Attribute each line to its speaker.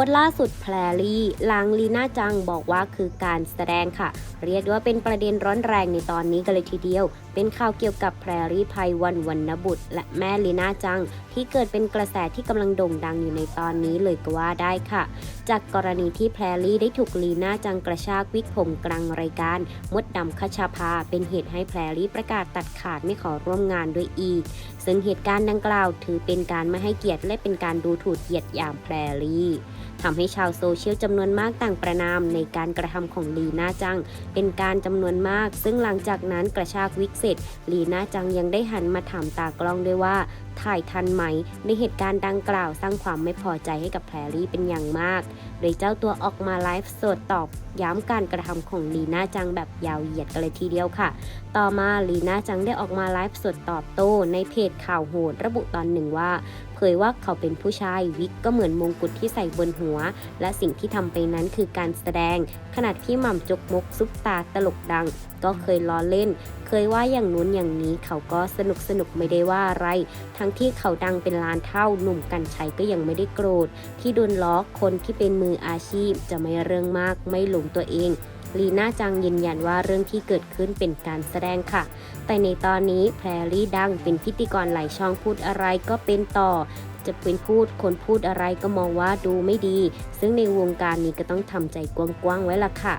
Speaker 1: สต์ล่าสุดแพรลี่ลางลีน่าจังบอกว่าคือการแสดงค่ะ เรียกได้ว่าเป็นประเด็นร้อนแรงในตอนนี้กันเลยทีเดียว เป็นข่าวเกี่ยวกับแพรรี่ไพวันวรรณบุตร และแม่ลีน่าจัง ที่เกิดเป็นกระแสที่กำลังโด่งดังอยู่ในตอนนี้เลยก็ว่าได้ค่ะ จากกรณีที่แพรลี่ได้ถูกลีน่าจังกระชากวิกผมกลางรายการ มดดำคชาภาเป็นเหตุให้แพรลี่ประกาศตัดขาดไม่ขอร่วมงานด้วยอีก ซึ่งเหตุการณ์ดังกล่าวถือเป็นการไม่ให้เกียรติและเป็นการดูถูกเหยียดหยามแพรลี่ ทำให้ชาวโซเชียลจำนวนมากต่างประนามในการกระทำของลีน่าจัง เป็นการจำนวนมาก ซึ่งหลังจากนั้นกระชากวิกเสร็จลีน่าจังยังได้หันมาถามตากล้องด้วยว่าถ่ายทันไหม ในเหตุการณ์ดังกล่าวสร้างความไม่พอใจให้กับแพรรี่เป็นอย่างมาก โดยเจ้าตัวออกมาไลฟ์สดตอบย้ำการกระทำของลีน่าจังแบบยาวเหยียดกันเลยทีเดียวค่ะ ต่อมาลีน่าจังได้ออกมาไลฟ์สดตอบโต้ในเพจข่าวโหดระบุตอนหนึ่งว่าเผยว่าเขาเป็นผู้ชายวิกก็เหมือนมงกุฎที่ใส่บนหัว และสิ่งที่ทำไปนั้นคือการแสดง ขนาดที่หม่ำจกมกซุปตาตลกดัง ก็เคยล้อเล่น เคยว่าอย่างนู้นอย่างนี้เขาก็สนุกสนุกไม่ได้ว่าอะไร ทั้งที่เขาดังเป็นล้านเท่าหนุ่มกันชัยก็ยังไม่ได้โกรธ ที่โดนล้อคนที่เป็นมืออาชีพจะไม่เรื่องมากไม่หลงตัวเอง ลีน่าจังยืนยันว่าเรื่องที่เกิดขึ้นเป็นการแสดงค่ะ แต่ในตอนนี้แพรรี่ดังเป็นพิธีกรหลายช่องพูดอะไรก็เป็นต่อจะเป็นพูดคนพูดอะไรก็มองว่าดูไม่ดี ซึ่งในวงการนี้ก็ต้องทำใจกว้างๆไว้ละค่ะ